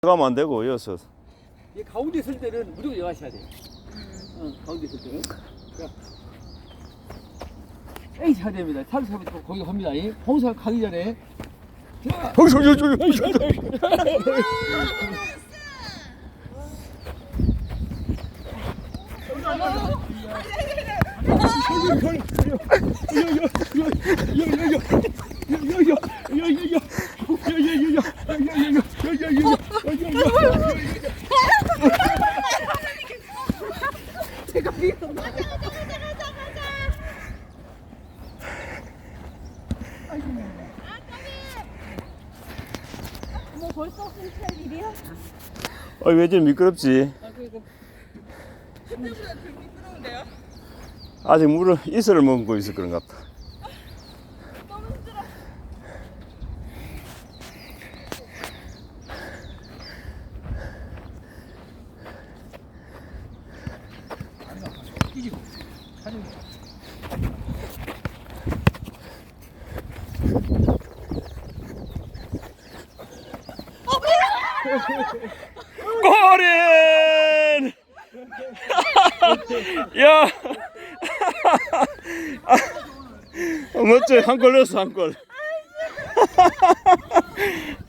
가면 안 되고 여기서 이 가운데 설 때는 무조건 여하셔야 돼. 어, 가운데 설 때는. 자. 에이, 잘 됩니다. 사람 잡으면 거기 갑니다. 이 홍사 가기 전에. 자, 저기 저기 저기 뭐 벌써 혼자 일이야? 어, 왜 이렇게 미끄럽지? 아직 물을 이슬을 먹고 있어 그런 것 같다. 끼지고. 사진. 골인! 야! 어, 멋져 한 골 넣었어 한 골.